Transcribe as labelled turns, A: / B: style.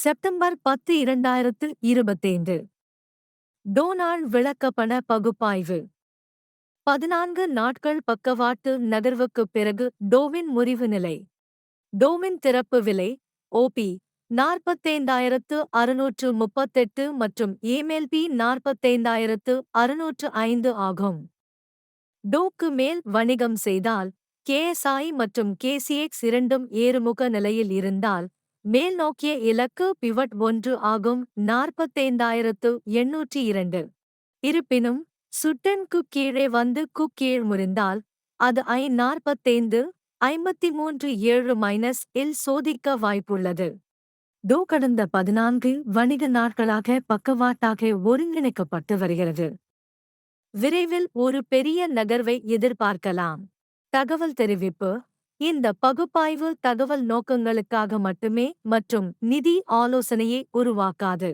A: September பத்து இரண்டாயிரத்து இருபத்தைந்து. டோனால்ட் விளக்கப்பண பகுப்பாய்வு. பதினான்கு நாட்கள் பக்கவாட்டு நகர்வுக்குப் பிறகு டோவின் முறிவு நிலை. டோவின் திறப்பு விலை ஓபி நாற்பத்தைந்தாயிரத்து அறுநூற்று முப்பத்தெட்டு மற்றும் ஏமெல்பி நாற்பத்தைந்தாயிரத்து அறுநூற்று ஐந்து ஆகும். டோக்கு மேல் வணிகம் செய்தால் கேஎஸ்ஐ மற்றும் கேசிஎக்ஸ் இரண்டும் ஏறுமுக நிலையில் இருந்தால் மேல் நோக்கிய இலக்கு பிவட் ஒன்று ஆகும். நாற்பத்தைந்தாயிரத்து எண்ணூற்றி இரண்டு. இருப்பினும் சுட்டென்கு கீழே வந்து குக்கீழ் முறிந்தால் அது ஐ நாற்பத்தைந்து ஐம்பத்தி மூன்று ஏழு மைனஸ் இல் சோதிக்க வாய்ப்புள்ளது. டோ கடந்த பதினான்கு வணிக நாட்களாக பக்கவாட்டாக ஒருங்கிணைக்கப்பட்டு வருகிறது. விரைவில் ஒரு பெரிய நகர்வை எதிர்பார்க்கலாம். தகவல் தெரிவிப்பு இந்த பகுப்பாய்வு தகவல் நோக்கங்களுக்காக மட்டுமே மற்றும் நிதி ஆலோசனையை உருவாக்காது.